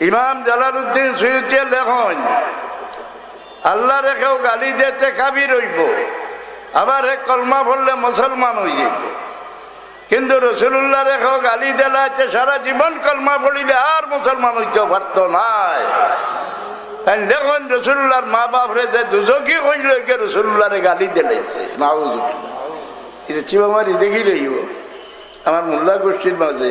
ইমাম জালালউদ্দিন সৈয়দিয়া লেখন আল্লাহ রেখেও গালি দিতে কাবি রইব আবার এক কলমা পড়লে মুসলমান হয়ে যাব। কিন্তু রসুল্লাহ রেখেও গালি দেলাচ্ছে সারা জীবন কলমা পড়িলে আর মুসলমান হইতে পারত নাই তাই দেখুন রসুল্লাহর মা বাপ রে যে দুজকি কইল রসুল্লাহরে গালি দিলেছে এটা চিবামারি দেখি লইব আমার মোল্লা গোষ্ঠীর মাঝে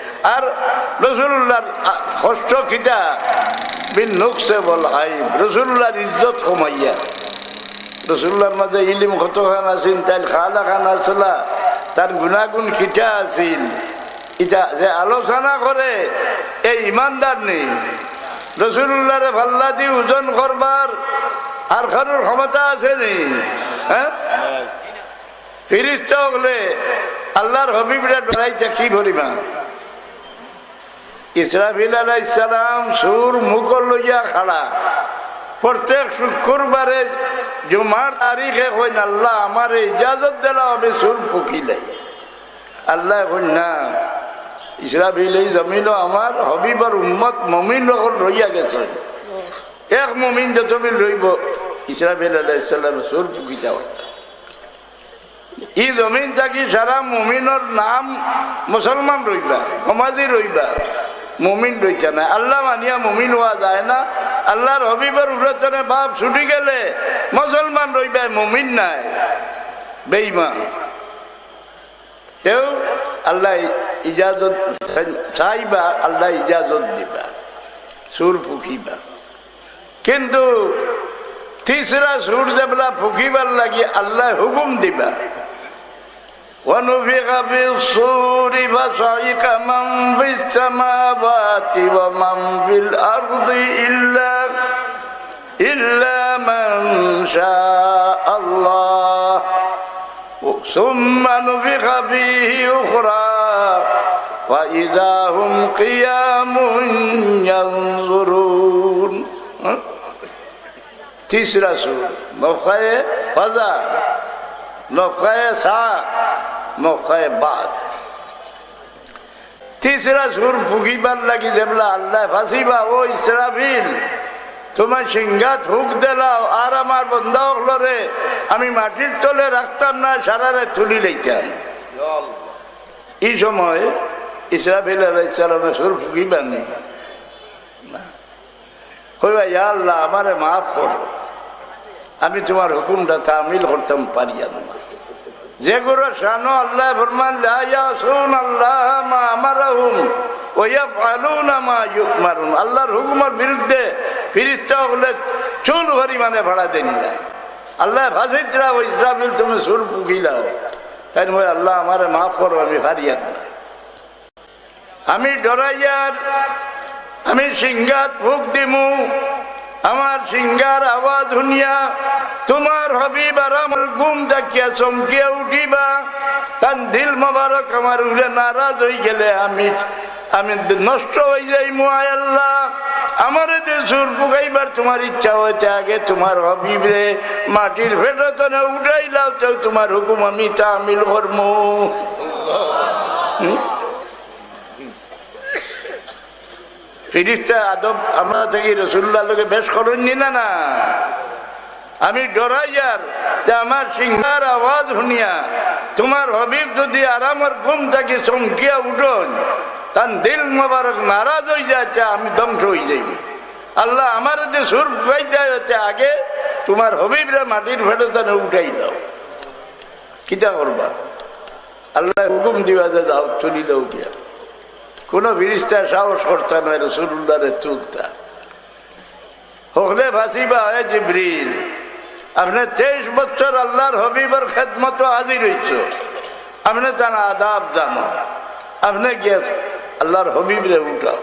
আর রসুল্লাহর কষ্ট খিতা বিন নুকসে বল আই, রসুল্লাহর ইজ্জত কমাইয়া। রসুল্লার মাঝে ইলিম কত খান আছিল তাই খালা খান আসলা তার গুণাগুণ খিচা আছিল। ইটা যে আলোচনা করে এই ইমানদার নেই। রসুল্লাহরে ভাল্লা দি ওজন করবার আর কারোর ক্ষমতা আছে নি হ্যাঁ? ফিরিস্তা হলে আল্লাহর হবিবরা ডরাইতে কি ভরিমা ইসরাফিল আলাইসালাম সুর মুখ লইয়া খাড়া। প্রত্যেক শুক্রবারে জুমার তারিখে হইন আল্লাহ, আমার ইজাজত দিলা হবে সুর পুকিলাই আল্লাহ হইন না, ইসরাফিল এই জমিন আমার হবিবার উম্মত মমিন রকম রইয়া গেছে। এক মমিন যতবিল রইব ইসরাফিল আলাইসাল্লাম সুর পুকিতা হইতা ই জমিন থাকি সারা মমিনের নাম মুসলমান রইবা সমাজি রইবা মমিন রইছে না। আল্লাহ মানিয়া মমিন হওয়া যায় না। আল্লাহর হবিবার উড়তনে বাপ ছুটি গেলে মুসলমান রইবা, মমিন নাই। বেইমান কেউ আল্লাহ ইজাজত চাইবা, আল্লাহ ইজাজত দিবা, সুর ফুকিবা। কিন্তু তিসরা সুর যেবেলা ফুকিবার লাগি আল্লাহ হুকুম দিবা। ونفخ في الصور فصعق من في السماوات ومن في الأرض إلا إلا من شاء الله. ثم نفخ فيه أخرى فإذا هم قيام ينظرون. تیسرا سور فزا فضا نفخ ساق. বাস। তিসরা সুর ফুকিবার লাগি যেবলা আল্লাহ ফাঁসিবা ও ইসরাফিল তোমার সিংহাত হুক দিলাও আর আমার আমি মাটির তলে রাখতাম না সারারে তুলি লইতাম। এই সময় ইসরাফিল আলাইসালামে সুর ফুকিবার নেই। কইবা ইয়া আল্লাহ আমারে মাফ করো। আমি তোমার হুকুমটা তামিল করতাম পারিয়া না। যেগুলো শানো আল্লাহ ফরমান আল্লাহ আল্লাহর হুকুমের বিরুদ্ধে ফিরিস্তা হলে চুল ভরি মানে ভাড়া দেন না। আল্লাহ ভাসিতরা ওই ইসরাফিল তুমি সুর পুকিলাও তাই মই আল্লাহ আমারে মাফ করো, আমি হারিয়ান না। আমি ডরাইয়ার, আমি সিংহাত ভুক দিমু। আমার সিংহার আওয়াজ শুনিয়া তোমার হবিব আর আমার গুম দেখিয়া চমকিয়া উঠিবা। তার দিল মোবারক আমার উঠে নারাজ হয়ে গেলে আমি আমি নষ্ট হয়ে যাই আল্লাহ। আমার সুর পুকাইবার তোমার ইচ্ছা হয়েছে আগে তোমার হবিব রে, মাটির ভেটনে উঠাইলাও তোমার হুকুম আমি তামিল কর্ম। ফিরিস্তা আদব আমরা থেকে রসুল্লাহ লোকে বেশ করেননি না না? আমি ডরাইয়ার যে আমার সিংহার আওয়াজ শুনিয়া তোমার হবিব যদি আরামের ঘুম থাকি চমকিয়া উঠন, তার দিল মোবারক নারাজ হয়ে যাচ্ছে, আমি ধ্বংস হয়ে যাই আল্লাহ আমার যে সুর গাইতে হচ্ছে আগে, তোমার হবিবরা মাটির ভেড়ে উঠাই দাও। কিতা করবা? আল্লাহ হুকুম দিবা যে যাও চলি দাও গিয়া। কোন ব্রিজটা সাহস করতে নয় রসুল্লাহরে তুলতা। হকলে ভাসিবা হয় ব্রিজ আপনি তেইশ বছর আল্লাহর হবিবর খেদমত হাজির হইছ। আপনি তার আদাব জানো। আপনি গিয়ে আল্লাহর হবিবরে উঠাও।